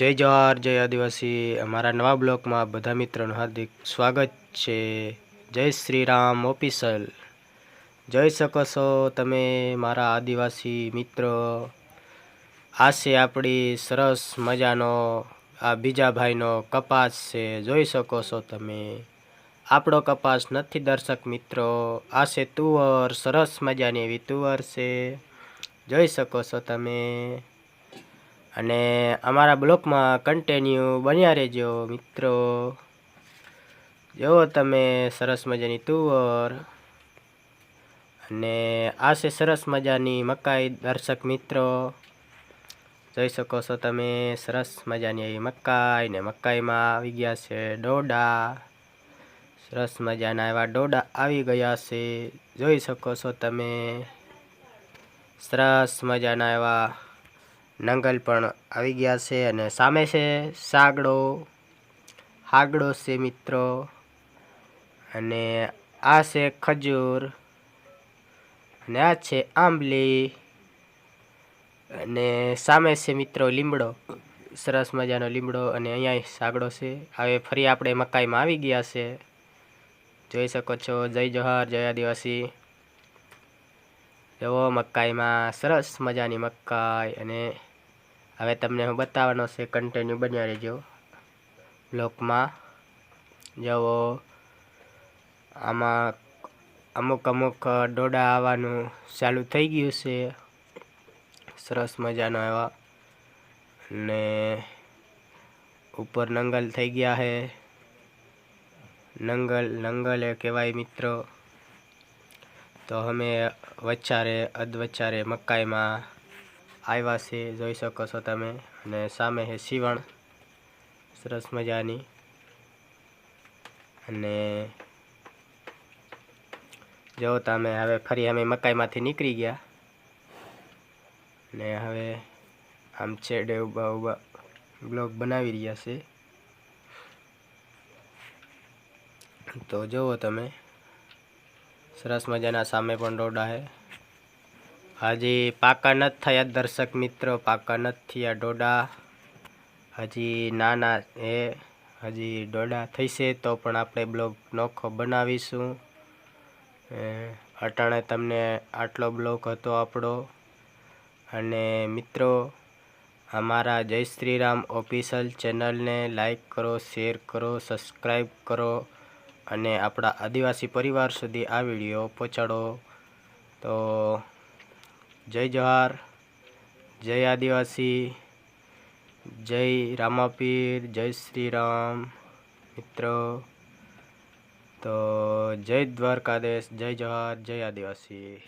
જય જવાહર, જય આદિવાસી. અમારા નવા બ્લોકમાં બધા મિત્રોનું હાર્દિક સ્વાગત છે. જય શ્રી રામ ઓફિસલ જોઈ શકો છો તમે મારા આદિવાસી મિત્રો. આ છે આપણી સરસ મજાનો, આ બીજા ભાઈનો કપાસ છે. જોઈ શકો છો તમે. આપણો કપાસ નથી દર્શક મિત્રો. આ છે તુવર, સરસ મજાની એવી તુવર છે. જોઈ શકો છો તમે. અને અમારા બ્લોકમાં કન્ટિન્યુ બન્યા રહેજો મિત્રો. જુઓ તમે સરસ મજાની તુવર અને આ છે સરસ મજાની મકાઈ દર્શક મિત્રો. જોઈ શકો છો તમે સરસ મજાની એવી મકાઈ ને મકાઈમાં આવી ગયા છે ડોડા. સરસ મજાના એવા ડોડા આવી ગયા છે. જોઈ શકો છો તમે સરસ મજાના એવા નંગલ પણ આવી ગયા છે અને સામે છે સાગડો. હાગડો છે મિત્રો. અને આ છે ખજૂર. અને આ છે આંબલી. અને સામે છે મિત્રો લીમડો. સરસ મજાનો લીમડો અને અહીંયા સાગડો છે. હવે ફરી આપણે મકાઈમાં આવી ગયા છે. જોઈ શકો છો. જય જોહાર, જય આદિવાસી. જુઓ મકાઈમાં સરસ મજાની મકાઈ અને હવે તમને હું બતાવવાનો છે કન્ટિન્યુ બન્યા રહેજો. બ્લોકમાં જવો. આમાં અમુક અમુક ડોડા આવવાનું ચાલુ થઈ ગયું છે. સરસ મજાનો એવા. ને ઉપર નંગલ થઈ ગયા છે નંગલ નંગલ એ કહેવાય મિત્રો. તો અમે વચ્ચારે અધ વચ્ચારે મકાઈમાં આવ્યા છે, જોઈ શકો છો તમે. અને સામે છે સીવણ સરસ મજાની. અને જો તમે હવે ફરી અમે મકાઈમાંથી નીકળી ગયા. ને હવે આમ છેડે ઊભા ઊભા બ્લોગ બનાવી રહ્યા છે. તો જુઓ તમે. સરસ મજાના સામે પણ રોડા છે. હજી પાકા નથી થયા દર્શક મિત્રો, પાકા નથી થયા ડોડા. હજી નાના એ હજી ડોડા થઈશે તો પણ આપણે બ્લોગ નોખો બનાવીશું. અટાણે તમને આટલો બ્લોક હતો આપણો. અને મિત્રો, અમારા જય શ્રી રામ ઓફિશિયલ ચેનલને લાઈક કરો, શેર કરો સબસ્ક્રાઈબ કરો અને આપણા આદિવાસી પરિવાર સુધી આ વીડિયો પહોંચાડો. તો જય જવાહર, જય આદિવાસી, જય રામાપીર, જય શ્રી રામ મિત્રો. તો જય દ્વારકાધીશ, જય જવાહર, જય આદિવાસી.